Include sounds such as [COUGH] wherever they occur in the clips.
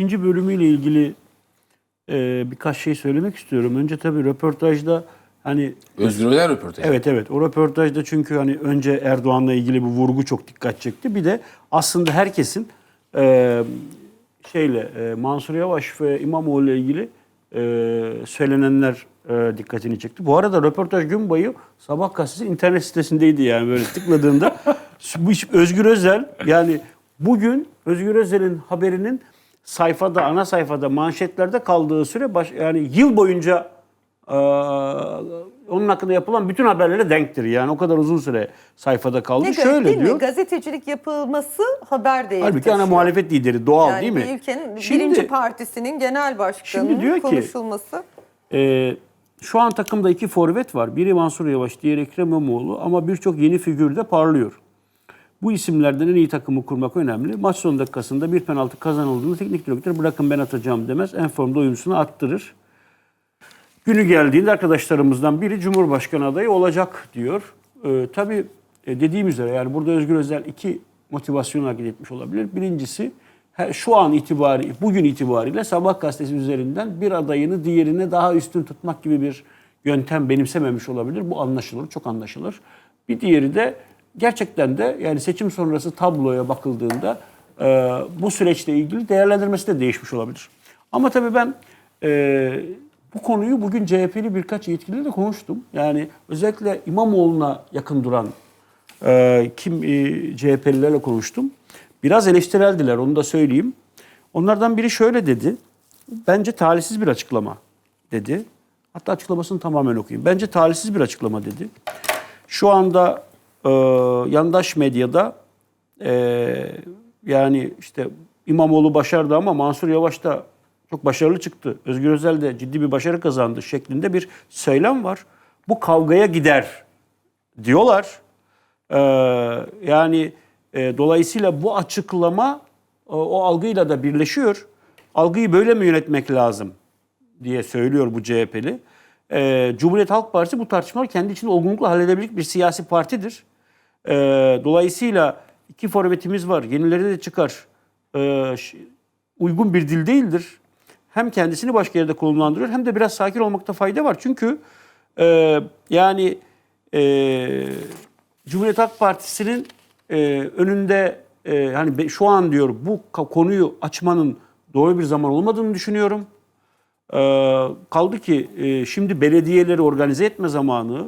ikinci bölümüyle ilgili e, birkaç şey söylemek istiyorum. Önce tabii röportajda hani Özgür Özel röportajı. Evet evet o röportajda çünkü hani önce Erdoğan'la ilgili bu vurgu çok dikkat çekti. Bir de aslında herkesin e, şeyle e, Mansur Yavaş ve İmamoğlu ile ilgili e, söylenenler e, dikkatini çekti. Bu arada röportaj gün boyu Sabah gazetesi internet sitesindeydi yani böyle tıkladığında. [LAUGHS] Özgür Özel yani bugün Özgür Özel'in haberinin sayfada ana sayfada manşetlerde kaldığı süre baş, yani yıl boyunca ee, onun hakkında yapılan bütün haberlere denktir. Yani o kadar uzun süre sayfada kaldı. Ne Şöyle değil diyor. mi? Gazetecilik yapılması haber değeri Halbuki ana muhalefet lideri doğal yani değil mi? bir ülkenin Şimdi- birinci partisinin genel başkanının Şimdi diyor ki- konuşulması. Ee, şu an takımda iki forvet var. Biri Mansur Yavaş, diğeri Ekrem İmamoğlu ama birçok yeni figür de parlıyor. Bu isimlerden en iyi takımı kurmak önemli. Maç son dakikasında bir penaltı kazanıldığında teknik direktör bırakın ben atacağım demez. En formda oyuncusunu attırır. Günü geldiğinde arkadaşlarımızdan biri Cumhurbaşkanı adayı olacak diyor. Ee, tabii e, dediğim üzere yani burada Özgür Özel iki motivasyonu hareket etmiş olabilir. Birincisi şu an itibari, bugün itibariyle Sabah gazetesi üzerinden bir adayını diğerine daha üstün tutmak gibi bir yöntem benimsememiş olabilir. Bu anlaşılır, çok anlaşılır. Bir diğeri de gerçekten de yani seçim sonrası tabloya bakıldığında e, bu süreçle ilgili değerlendirmesi de değişmiş olabilir. Ama tabii ben e, bu konuyu bugün CHP'li birkaç yetkiliyle de konuştum. Yani özellikle İmamoğlu'na yakın duran e, kim e, CHP'lilerle konuştum. Biraz eleştireldiler onu da söyleyeyim. Onlardan biri şöyle dedi. Bence talihsiz bir açıklama dedi. Hatta açıklamasını tamamen okuyayım. Bence talihsiz bir açıklama dedi. Şu anda e, yandaş medyada e, yani işte İmamoğlu başardı ama Mansur Yavaş da çok başarılı çıktı. Özgür Özel de ciddi bir başarı kazandı şeklinde bir söylem var. Bu kavgaya gider diyorlar. Ee, yani e, dolayısıyla bu açıklama e, o algıyla da birleşiyor. Algıyı böyle mi yönetmek lazım diye söylüyor bu CHP'li. Ee, Cumhuriyet Halk Partisi bu tartışmaları kendi içinde olgunlukla halledebilecek bir siyasi partidir. Ee, dolayısıyla iki forvetimiz var. Yenileri de çıkar. Ş- uygun bir dil değildir. Hem kendisini başka yerde konumlandırıyor hem de biraz sakin olmakta fayda var. Çünkü e, yani e, Cumhuriyet Halk Partisi'nin e, önünde e, hani şu an diyor bu konuyu açmanın doğru bir zaman olmadığını düşünüyorum. Ee, kaldı ki e, şimdi belediyeleri organize etme zamanı.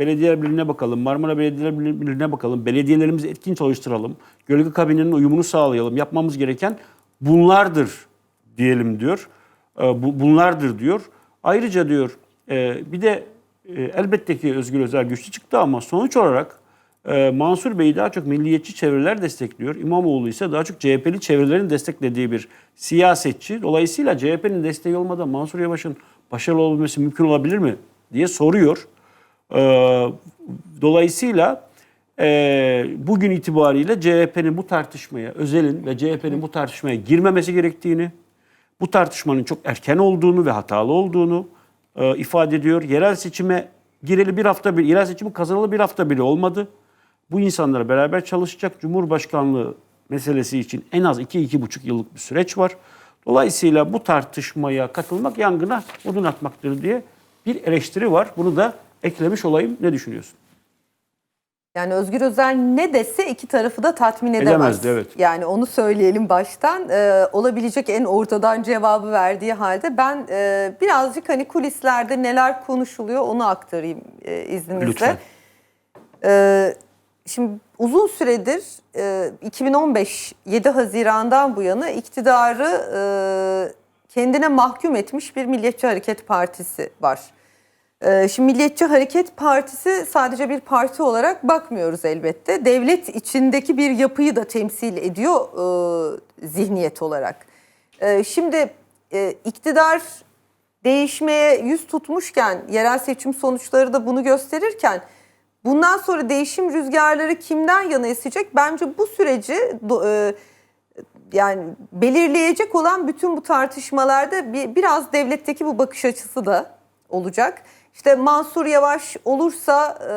Belediyeler Birliği'ne bakalım, Marmara Belediyeler Birliği'ne bakalım, belediyelerimizi etkin çalıştıralım, gölge kabininin uyumunu sağlayalım. Yapmamız gereken bunlardır diyelim diyor. Ee, bu, bunlardır diyor. Ayrıca diyor e, bir de e, elbette ki Özgür Özel güçlü çıktı ama sonuç olarak e, Mansur Bey'i daha çok milliyetçi çevreler destekliyor. İmamoğlu ise daha çok CHP'li çevrelerin desteklediği bir siyasetçi. Dolayısıyla CHP'nin desteği olmadan Mansur Yavaş'ın başarılı olabilmesi mümkün olabilir mi diye soruyor. E, dolayısıyla e, bugün itibariyle CHP'nin bu tartışmaya, Özel'in ve CHP'nin bu tartışmaya girmemesi gerektiğini, bu tartışmanın çok erken olduğunu ve hatalı olduğunu e, ifade ediyor. Yerel seçime gireli bir hafta bir, yerel seçimi kazanalı bir hafta bile olmadı. Bu insanlar beraber çalışacak. Cumhurbaşkanlığı meselesi için en az 2-2,5 yıllık bir süreç var. Dolayısıyla bu tartışmaya katılmak yangına odun atmaktır diye bir eleştiri var. Bunu da eklemiş olayım. Ne düşünüyorsun? Yani Özgür Özel ne dese iki tarafı da tatmin edemez. Edemezdi, evet. Yani onu söyleyelim baştan. Ee, olabilecek en ortadan cevabı verdiği halde ben e, birazcık hani kulislerde neler konuşuluyor onu aktarayım e, izninizle. Lütfen. Ee, şimdi uzun süredir e, 2015 7 Haziran'dan bu yana iktidarı e, kendine mahkum etmiş bir Milliyetçi Hareket Partisi var. Ee, Şimdi Milliyetçi Hareket Partisi sadece bir parti olarak bakmıyoruz elbette. Devlet içindeki bir yapıyı da temsil ediyor e, zihniyet olarak. E, şimdi e, iktidar değişmeye yüz tutmuşken, yerel seçim sonuçları da bunu gösterirken bundan sonra değişim rüzgarları kimden yana esecek? Bence bu süreci e, yani belirleyecek olan bütün bu tartışmalarda bir, biraz devletteki bu bakış açısı da olacak. İşte Mansur Yavaş olursa e,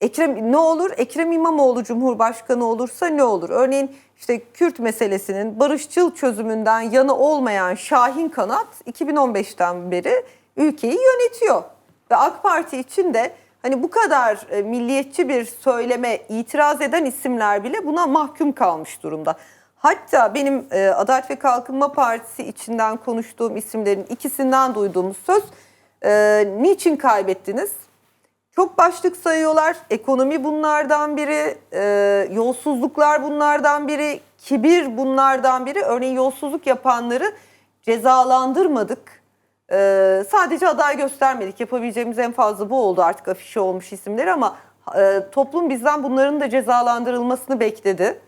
Ekrem ne olur? Ekrem İmamoğlu Cumhurbaşkanı olursa ne olur? Örneğin işte Kürt meselesinin barışçıl çözümünden yanı olmayan Şahin Kanat 2015'ten beri ülkeyi yönetiyor. Ve AK Parti için de hani bu kadar e, milliyetçi bir söyleme itiraz eden isimler bile buna mahkum kalmış durumda. Hatta benim e, Adalet ve Kalkınma Partisi içinden konuştuğum isimlerin ikisinden duyduğumuz söz e, niçin kaybettiniz? Çok başlık sayıyorlar. Ekonomi bunlardan biri, e, yolsuzluklar bunlardan biri, kibir bunlardan biri. Örneğin yolsuzluk yapanları cezalandırmadık. E, sadece aday göstermedik. Yapabileceğimiz en fazla bu oldu artık afişe olmuş isimleri ama e, toplum bizden bunların da cezalandırılmasını bekledi.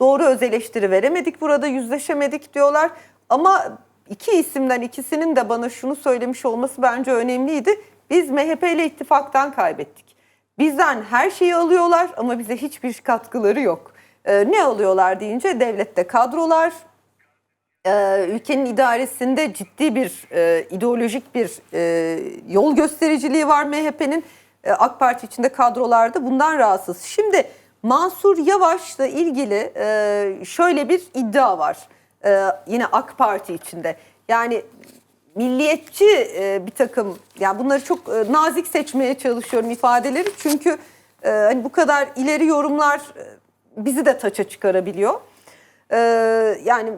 Doğru öz eleştiri veremedik burada, yüzleşemedik diyorlar. Ama iki isimden ikisinin de bana şunu söylemiş olması bence önemliydi. Biz MHP ile ittifaktan kaybettik. Bizden her şeyi alıyorlar ama bize hiçbir katkıları yok. Ee, ne alıyorlar deyince devlette kadrolar, e, ülkenin idaresinde ciddi bir e, ideolojik bir e, yol göstericiliği var MHP'nin. E, AK Parti içinde kadrolarda bundan rahatsız. Şimdi Mansur Yavaş'la ilgili e, şöyle bir iddia var. E, yine AK Parti içinde. Yani milliyetçi e, bir takım yani bunları çok e, nazik seçmeye çalışıyorum ifadeleri çünkü e, hani bu kadar ileri yorumlar e, bizi de taça çıkarabiliyor. E, yani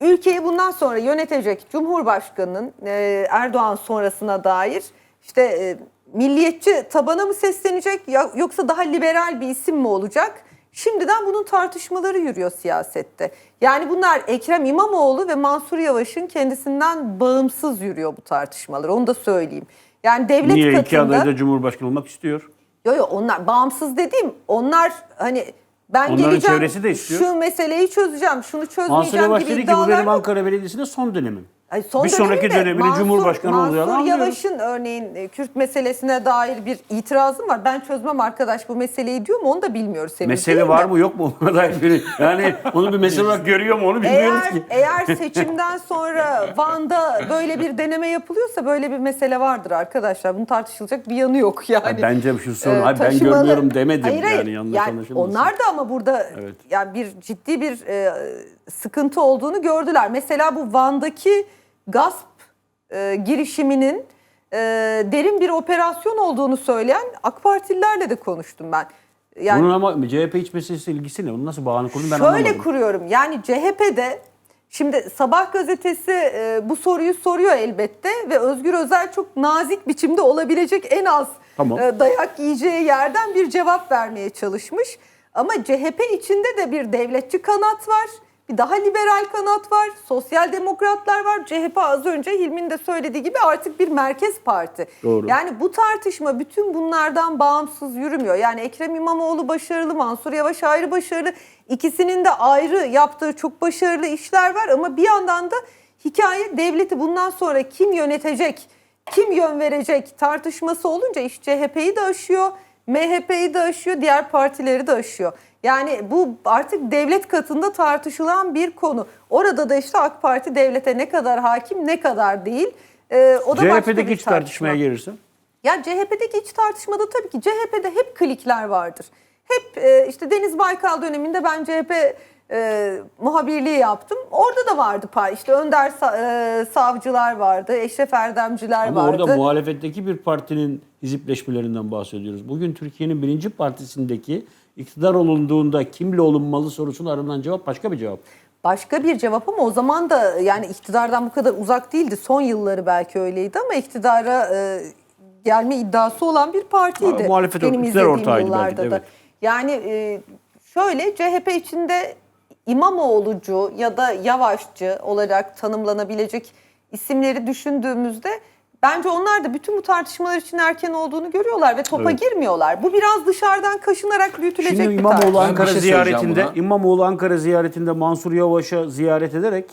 ülkeyi bundan sonra yönetecek Cumhurbaşkanı'nın e, Erdoğan sonrasına dair işte e, milliyetçi tabana mı seslenecek yoksa daha liberal bir isim mi olacak? Şimdiden bunun tartışmaları yürüyor siyasette. Yani bunlar Ekrem İmamoğlu ve Mansur Yavaş'ın kendisinden bağımsız yürüyor bu tartışmalar. Onu da söyleyeyim. Yani devlet Niye iki katında... aday da Cumhurbaşkanı olmak istiyor? Yok yok onlar bağımsız dediğim onlar hani ben Onların geleceğim çevresi de istiyor. şu meseleyi çözeceğim şunu Mansur çözmeyeceğim Yavaş gibi dedi ki bu iddialar benim yok. Ankara Belediyesi'nde son dönemim. Ay son bir sonraki dönemini Mansur- Cumhurbaşkanı Mansur olacağını anlıyorum. Yavaş'ın örneğin e, Kürt meselesine dair bir itirazım var. Ben çözmem arkadaş bu meseleyi diyor mu onu da bilmiyoruz. henüz Mesele var mı yok mu [LAUGHS] ona dair yani onu bir mesele olarak görüyor mu onu bilmiyoruz Eğer, ki. eğer [LAUGHS] seçimden sonra Van'da böyle bir deneme yapılıyorsa böyle bir mesele vardır arkadaşlar. Bunun tartışılacak bir yanı yok yani. Ha, bence şu sorun, Ee, hayır, ben görmüyorum demedim Hayır, hayır. yani yanlış anlaşılmasın. Onlar da ama burada Evet. yani bir ciddi bir e, sıkıntı olduğunu gördüler. Mesela bu Van'daki gasp e, girişiminin e, derin bir operasyon olduğunu söyleyen AK Partililerle de konuştum ben. Yani Bunun ama CHP iç meselesi ilgisi ne? Onu nasıl bağını kurun ben Şöyle anlamadım. kuruyorum. Yani CHP'de şimdi Sabah gazetesi e, bu soruyu soruyor elbette ve Özgür Özel çok nazik biçimde olabilecek en az Tamam. e, dayak yiyeceği yerden bir cevap vermeye çalışmış. Ama CHP içinde de bir devletçi kanat var. Bir daha liberal kanat var. Sosyal demokratlar var. CHP az önce Hilmi'nin de söylediği gibi artık bir merkez parti. Doğru. Yani bu tartışma bütün bunlardan bağımsız yürümüyor. Yani Ekrem İmamoğlu başarılı, Mansur Yavaş ayrı başarılı. İkisinin de ayrı yaptığı çok başarılı işler var ama bir yandan da hikaye devleti bundan sonra kim yönetecek, kim yön verecek tartışması olunca iş CHP'yi de aşıyor, MHP'yi de aşıyor, diğer partileri de aşıyor. Yani bu artık devlet katında tartışılan bir konu. Orada da işte AK Parti devlete ne kadar hakim, ne kadar değil. Ee, o da başka CHP'deki iç tartışmaya tartışma. gelirse. Ya CHP'deki iç tartışmada tabii ki CHP'de hep klikler vardır. Hep e, işte Deniz Baykal döneminde ben CHP e, muhabirliği yaptım. Orada da vardı par işte Önder Sa- e, Savcılar vardı, Eşref Erdemciler Ama vardı. orada muhalefetteki bir partinin hizipleşmelerinden bahsediyoruz. Bugün Türkiye'nin birinci partisindeki iktidar olunduğunda kimle olunmalı sorusunun aranan cevap başka bir cevap. Başka bir cevap ama o zaman da yani iktidardan bu kadar uzak değildi. Son yılları belki öyleydi ama iktidara e, gelme iddiası olan bir partiydi. Ha, muhalefet Benim iktidar ortağıydı belki de, da. evet. Yani e, şöyle CHP içinde İmamoğlucu ya da Yavaşçı olarak tanımlanabilecek isimleri düşündüğümüzde bence onlar da bütün bu tartışmalar için erken olduğunu görüyorlar ve topa Evet. girmiyorlar. Bu biraz dışarıdan kaşınarak büyütülecek Şimdi bir İmamoğlu tartışma. Ben bir Ankara şey söyleyeceğim ziyaretinde buna. İmamoğlu Ankara ziyaretinde Mansur Yavaş'a ziyaret ederek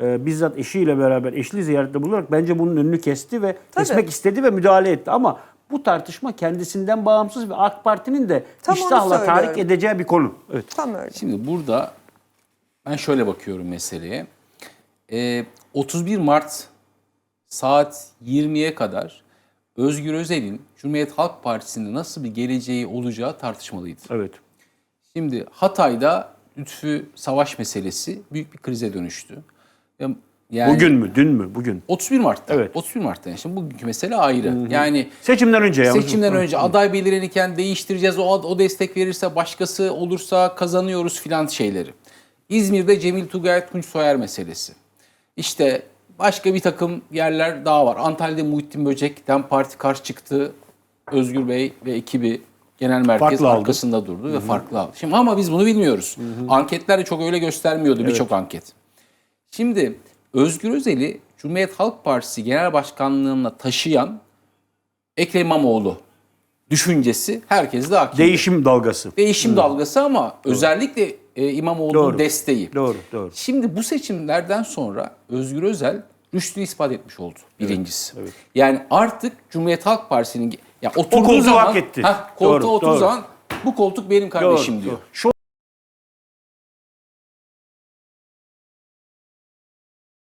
e, bizzat eşiyle beraber eşli ziyarette bulunarak bence bunun önünü kesti ve Tabii. kesmek istedi ve müdahale etti ama bu tartışma kendisinden bağımsız ve AK Parti'nin de Tam onu iştahla tahrik edeceği bir konu. Evet. Tam öyle. Şimdi burada ben şöyle bakıyorum meseleye. Ee, 31 Mart saat 20'ye kadar Özgür Özel'in Cumhuriyet Halk Partisi'nde nasıl bir geleceği olacağı tartışmalıydı. Evet. Şimdi Hatay'da Lütfü Savaş meselesi büyük bir krize dönüştü. Yani Bugün mü, dün mü? Bugün. 31 Mart'ta. Evet. 31 Mart'ta. Yani şimdi bugünkü mesele ayrı. Yani Seçimden önce ya. seçimden önce aday belirlenirken değiştireceğiz, o, o destek verirse başkası olursa kazanıyoruz filan şeyleri. İzmir'de Cemil Tugay Tunç Soyer meselesi. İşte başka bir takım yerler daha var. Antalya'da Muhittin Böcek'ten parti karşı çıktı. Özgür Bey ve ekibi genel merkez Farklı aldı. arkasında durdu ve farklı aldı. Şimdi ama biz bunu bilmiyoruz. Anketler de çok öyle göstermiyordu birçok anket. Şimdi Özgür Özel'i Cumhuriyet Halk Partisi Genel Başkanlığı'na taşıyan Ekrem İmamoğlu düşüncesi herkeste hakim. Değişim dalgası. Değişim dalgası ama özellikle e, İmamoğlu'nun Doğru. desteği. Doğru, doğru. Şimdi bu seçimlerden sonra Özgür Özel rüştünü ispat etmiş oldu birincisi. Yani artık Cumhuriyet Halk Partisi'nin ya oturduğu koltuğu zaman hak etti. Heh, koltuğa Doğru, oturduğu doğru. zaman bu koltuk benim kardeşim Doğru, diyor. doğru.